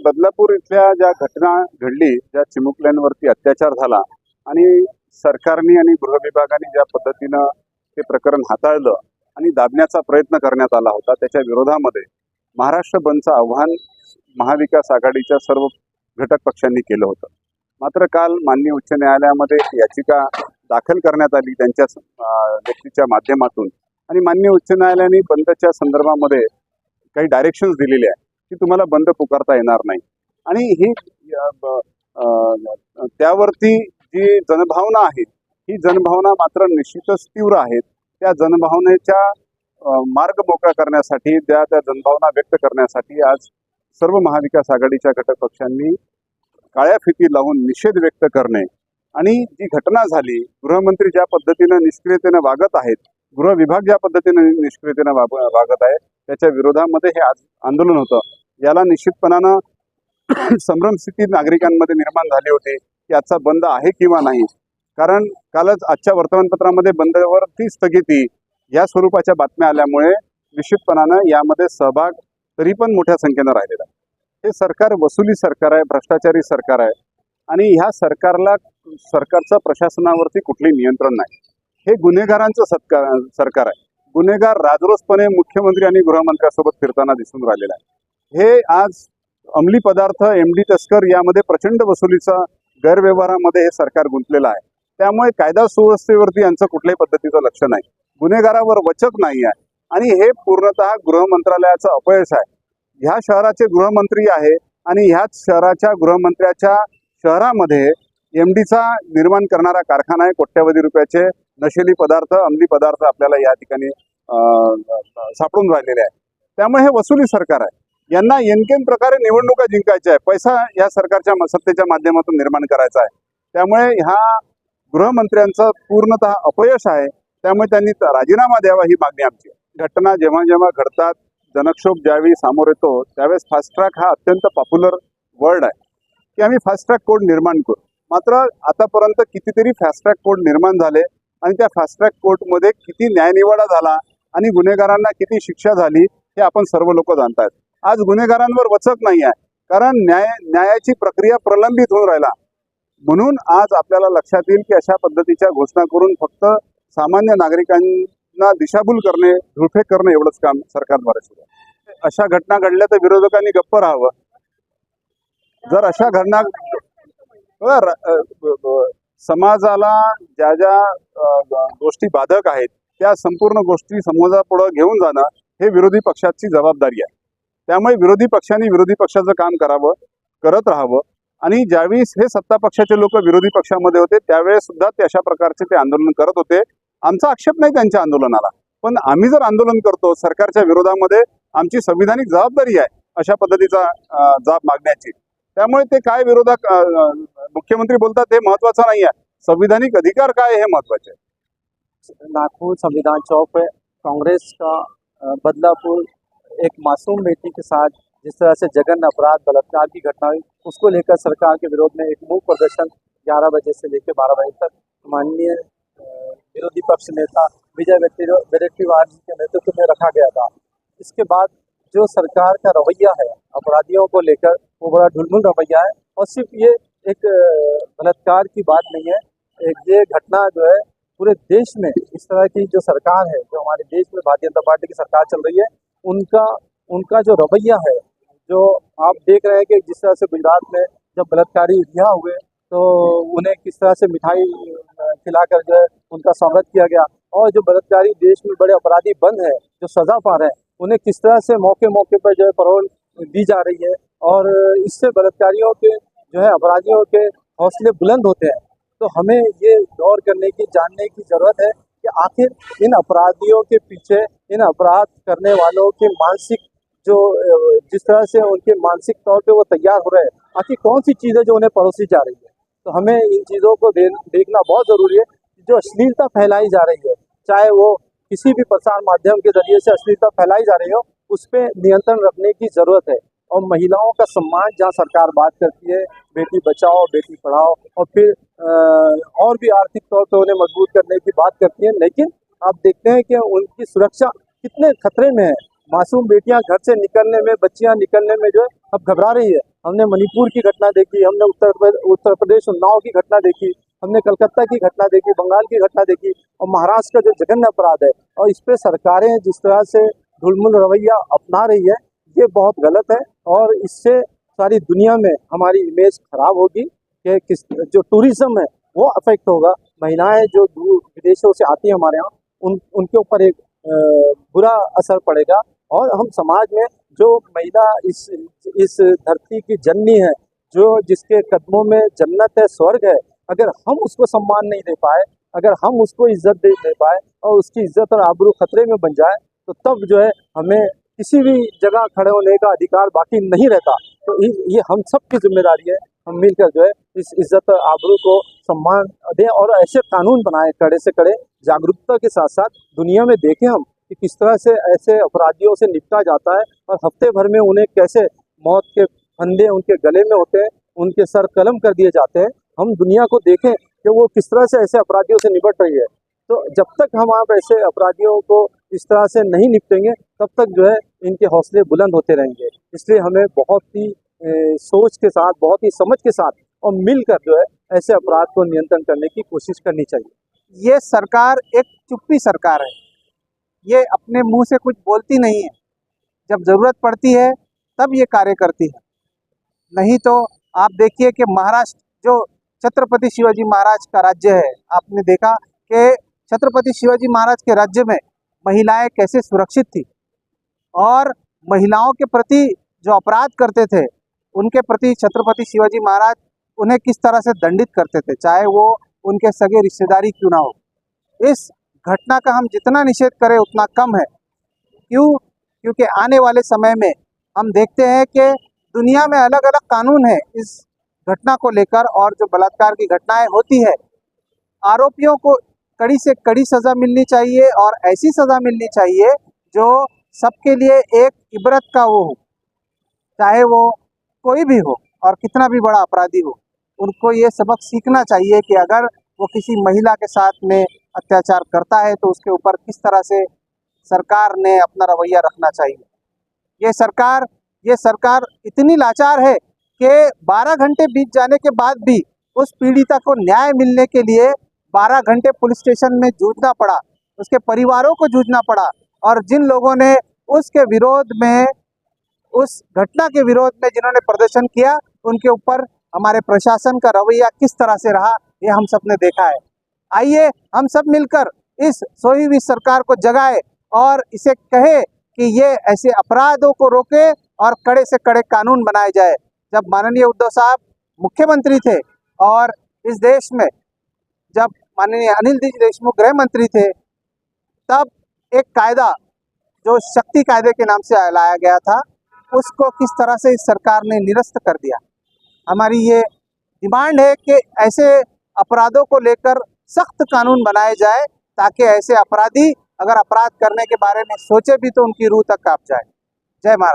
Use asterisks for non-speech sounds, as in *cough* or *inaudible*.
बदलापूर इथल्या ज्या घटना घडली ज्या चिमुकल्यांवरती अत्याचार झाला आणि सरकारने आणि गृह विभागाने ज्या पद्धतीनं ते प्रकरण हाताळलं आणि दाबण्याचा प्रयत्न करण्यात आला होता त्याच्या विरोधामध्ये महाराष्ट्र बंदचं आव्हान महाविकास आघाडीच्या सर्व घटक पक्षांनी केलं होतं. मात्र काल माननीय उच्च न्यायालयामध्ये याचिका दाखल करण्यात आली त्यांच्या व्यक्तीच्या माध्यमातून. आणि माननीय उच्च न्यायालयाने बंदच्या संदर्भामध्ये काही डायरेक्शन्स दिलेले आहे की तुम्हाला बंद पुकारता येणार नाही. आणि ही त्यावरती जी जनभावना आहे ही जनभावना मात्र निश्चितच तीव्र आहेत. त्या जनभावनेच्या मार्ग मोकळा करण्यासाठी त्या त्या जनभावना व्यक्त करण्यासाठी आज सर्व महाविकास आघाडीच्या घटक पक्षांनी काळ्या फिती लावून निषेध व्यक्त करणे आणि जी घटना झाली गृहमंत्री ज्या पद्धतीनं निष्क्रियतेनं वागत आहेत गृह विभाग ज्या पद्धतीनं निष्क्रियतेनं वाग वागत आहे त्याच्या विरोधामध्ये हे आज आंदोलन होतं. याला निश्चितपणानं *clears throat* संभ्रम स्थिती नागरिकांमध्ये निर्माण झाली होती. की आजचा बंद आहे किंवा नाही? कारण कालच आजच्या वर्तमानपत्रामध्ये बंदवरती स्थगिती या स्वरूपाच्या बातम्या आल्यामुळे निश्चितपणानं यामध्ये सहभाग तरी पण मोठ्या संख्येनं राहिलेला आहे. हे सरकार वसुली सरकार आहे भ्रष्टाचारी सरकार आहे आणि ह्या सरकारला सरकारचं प्रशासनावरती कुठलंही नियंत्रण नाही. हे गुन्हेगारांचं सत्कार सरकार आहे. गुन्हेगार राजरोसपणे मुख्यमंत्री आणि गृहमंत्र्यासोबत फिरताना दिसून राहिलेला आहे. हे आज अंमली पदार्थ एम डी तस्कर यामध्ये प्रचंड वसुलीचा गैरव्यवहारामध्ये हे सरकार गुंतलेलं आहे. त्यामुळे कायदा सुव्यवस्थेवरती यांचं कुठल्याही पद्धतीचं लक्ष नाही. गुन्हेगारावर वचक नाही आहे. आणि हे पूर्णतः गृहमंत्रालयाचं अपयश आहे. ह्या शहराचे गृहमंत्री आहे आणि ह्याच शहराच्या गृहमंत्र्याच्या शहरामध्ये एम डीचा निर्माण करणारा कारखाना आहे. कोट्यावधी रुपयाचे नशेली पदार्थ अंमली पदार्थ आपल्याला या ठिकाणी सापडून राहिलेले आहे. त्यामुळे हे वसुली सरकार आहे. यांना एनकेम प्रकारे निवडणुका जिंकायच्या आहे पैसा या सरकारच्या म- सत्तेच्या माध्यमातून निर्माण करायचा आहे. त्यामुळे ह्या गृहमंत्र्यांचं पूर्णतः अपयश आहे. त्यामुळे त्यांनी राजीनामा द्यावा ही मागणी आमची घटना जेव्हा जेव्हा घडतात जनक्षोभ ज्यावेळी समोर येतो त्यावेळेस फास्ट ट्रॅक हा अत्यंत पॉप्युलर वर्ड आहे. की आम्ही फास्ट ट्रॅक कोड निर्माण करू. मात्र आतापर्यंत कितीतरी फास्ट ट्रॅक कोड निर्माण झाले आणि त्या फास्ट ट्रॅक कोर्टमध्ये किती न्यायनिवाडा झाला आणि गुन्हेगारांना किती शिक्षा झाली हे आपण सर्व लोक जाणतात आज गुन्हेगारांवर वचक नाही आहे. कारण न्याय न्यायाची प्रक्रिया प्रलंबित होऊन राहिला. म्हणून आज आपल्याला लक्षात येईल की अशा पद्धतीच्या घोषणा करून फक्त सामान्य नागरिकांना दिशाभूल करणे धुळफेक करणे एवढंच काम सरकारद्वारे सुरू आहे. अशा घटना घडल्या तर विरोधकांनी गप्प राहावं. जर अशा घटना समाजाला ज्या ज्या गोष्टी बाधक आहेत त्या संपूर्ण गोष्टी समाजापुढं घेऊन जाणं हे विरोधी पक्षाची जबाबदारी आहे. त्यामुळे विरोधी पक्षांनी विरोधी पक्षाचं काम करावं करत राहावं. आणि ज्यावेळेस हे सत्ता पक्षाचे लोक विरोधी पक्षामध्ये होते त्यावेळेस सुद्धा ते अशा प्रकारचे ते आंदोलन करत होते. आमचा आक्षेप नाही त्यांच्या आंदोलनाला. पण आम्ही जर आंदोलन करतो सरकारच्या विरोधामध्ये आमची संविधानिक जबाबदारी आहे अशा पद्धतीचा जाब मागण्याची. त्यामुळे ते काय विरोधक मुख्यमंत्री बोलतात हे महत्वाचं नाही आहे. संविधानिक अधिकार काय हे महत्त्वाचे लाखो संविधान चौक पे कांग्रेस का बदलापूर बदलापुर एक मासूम बेटी के साथ जिस तरह से जघन्य अपराध, बलात्कार की घटना हुई, उसको लेकर सरकार के विरोध में एक मूक प्रदर्शन 11 बजे से लेकर 12 बजे तक माननीय विरोधी पक्ष नेता विजय वडेट्टीवार जी के नेतृत्व में रखा गया था। इसके बाद जो सरकार का रवैया है, अपराधियों को लेकर, वो बड़ा ढुलमुल रवैया है और सिर्फ़ ये एक बलात्कार की बात नहीं है, एक ये घटना जो है, पूरे देश में इस तरह की जो सरकार है, जो हमारे देश में भारतीय जनता पार्टी की सरकार चल रही है उनका उनका जो रवैया है, जो आप देख रहे हैं कि जिस तरह से गुजरात में जब बलात्कारी रिहा हुए तो उन्हें किस तरह से मिठाई खिलाकर जो है उनका स्वागत किया गया। और जो बलात्कारी देश में बड़े अपराधी बंद है, जो सजा पा रहे हैं, उन्हें किस तरह से मौके मौके पर जो है परोल दी जा रही है? और इससे बलात्कारियों के जो है, अपराधियों के हौसले बुलंद होते हैं। तो हमें ये गौर करने की, जानने की ज़रूरत है कि आखिर इन अपराधियों के पीछे, इन अपराध करने वालों के मानसिक जो, जिस तरह से उनके मानसिक तौर पे वो तैयार हो रहे हैं, आखिर कौन सी चीज़ें जो उन्हें परोसी जा रही है? तो हमें इन चीज़ों को देखना बहुत ज़रूरी है जो अश्लीलता फैलाई जा रही है, चाहे वो किसी भी प्रसार माध्यम के ज़रिए से अश्लीलता फैलाई जा रही हो, उस पर नियंत्रण रखने की ज़रूरत है। और महिलाओं का सम्मान जहाँ सरकार बात करती है, बेटी बचाओ, बेटी पढ़ाओ और फिर और भी आर्थिक तौर पर उन्हें मज़बूत करने की बात करती है। लेकिन आप देखते हैं कि उनकी सुरक्षा कितने खतरे में है। मासूम बेटियाँ घर से निकलने में, बच्चियाँ निकलने में जो है, अब घबरा रही है। हमने मणिपुर की घटना देखी, हमने उत्तर उत्तर प्रदेश उन्नाव की घटना देखी, हमने कलकत्ता की घटना देखी, बंगाल की घटना देखी और महाराष्ट्र का जो जघन्य अपराध है और इस पर सरकारें जिस तरह से ढुलमुल रवैया अपना रही है ये बहुत गलत है और इससे सारी दुनिया में हमारी इमेज खराब होगी कि किस जो टूरिज़्म है, वो अफेक्ट होगा। महिलाएँ जो दूर विदेशों से आती हैं हमारे यहाँ, उन उनके ऊपर एक बुरा असर पड़ेगा। और हम समाज में जो महिला इस इस धरती की जननी है, जो जिसके कदमों में जन्नत है, स्वर्ग है, अगर हम उसको सम्मान नहीं दे पाए, अगर हम उसको इज़्ज़त दे दे पाए और उसकी इज़्ज़त और आबरू खतरे में बन जाए तो तब जो है हमें किसी भी जगह खड़े होने का अधिकार बाकी नहीं रहता। तो ये हम सब की ज़िम्मेदारी है। हम मिलकर जो है इस इज़्ज़त, आबरू को सम्मान दें और ऐसे कानून बनाए, कड़े से कड़े, जागरूकता के साथ साथ दुनिया में देखें हम कि किस तरह से ऐसे अपराधियों से निपटा जाता है और हफ़्ते भर में उन्हें कैसे मौत के फंदे उनके गले में होते हैं, उनके सर कलम कर दिए जाते हैं। हम दुनिया को देखें कि वो किस तरह से ऐसे अपराधियों से निपट रही है। तो जब तक हम आप ऐसे अपराधियों को इस तरह से नहीं निपटेंगे तब तक जो है इनके हौसले बुलंद होते रहेंगे। इसलिए हमें बहुत ही ए, सोच के साथ बहुत ही समझ के साथ और मिलकर जो है ऐसे अपराध को नियंत्रण करने की कोशिश करनी चाहिए। ये सरकार एक चुप्पी सरकार है। ये अपने मुँह से कुछ बोलती नहीं है। जब ज़रूरत पड़ती है तब ये कार्य करती है। नहीं तो आप देखिए कि महाराष्ट्र जो छत्रपति शिवाजी महाराज का राज्य है आपने देखा कि छत्रपति शिवाजी महाराज के राज्य में महिलाएँ कैसे सुरक्षित थी? और महिलाओं के प्रति जो अपराध करते थे, उनके प्रति छत्रपति शिवाजी महाराज उन्हें किस तरह से दंडित करते थे? चाहे वो उनके सगे रिश्तेदारी क्यों ना हो। इस घटना का हम जितना निषेध करें, उतना कम है। क्यों? क्योंकि आने वाले समय में हम देखते हैं कि दुनिया में अलग अलग कानून है इस घटना को लेकर और जो बलात्कार की घटनाएँ होती है, आरोपियों को कड़ी से कड़ी सज़ा मिलनी चाहिए और ऐसी सज़ा मिलनी चाहिए जो सबके लिए एक इबरत का वो हो, चाहे वो कोई भी हो और कितना भी बड़ा अपराधी हो। उनको ये सबक सीखना चाहिए कि अगर वो किसी महिला के साथ में अत्याचार करता है तो उसके ऊपर किस तरह से सरकार ने अपना रवैया रखना चाहिए। ये सरकार ये सरकार इतनी लाचार है कि 12 घंटे बीत जाने के बाद भी उस पीड़िता को न्याय मिलने के लिए 12 घंटे पुलिस स्टेशन में जूझना पड़ा, उसके परिवारों को जूझना पड़ा और जिन लोगों ने उसके विरोध में, उस घटना के विरोध में जिन्होंने प्रदर्शन किया, उनके ऊपर हमारे प्रशासन का रवैया किस तरह से रहा, ये हम सबने देखा है। आइए हम सब मिलकर इस सोई हुई सरकार को जगाए और इसे कहे कि ये ऐसे अपराधों को रोके और कड़े से कड़े कानून बनाए जाए। जब माननीय उद्धव साहब मुख्यमंत्री थे और इस देश में जब माननीय अनिल देशमुख गृह मंत्री थे, तब एक कायदा, जो शक्ति कायदे के नाम से लाया गया था, उसको किस तरह से इस सरकार ने निरस्त कर दिया? हमारी ये डिमांड है कि ऐसे अपराधों को लेकर सख्त कानून बनाए जाए, ताकि ऐसे अपराधी अगर अपराध करने के बारे में सोचे भी तो उनकी रूह तक काँप जाए। जय महाराज।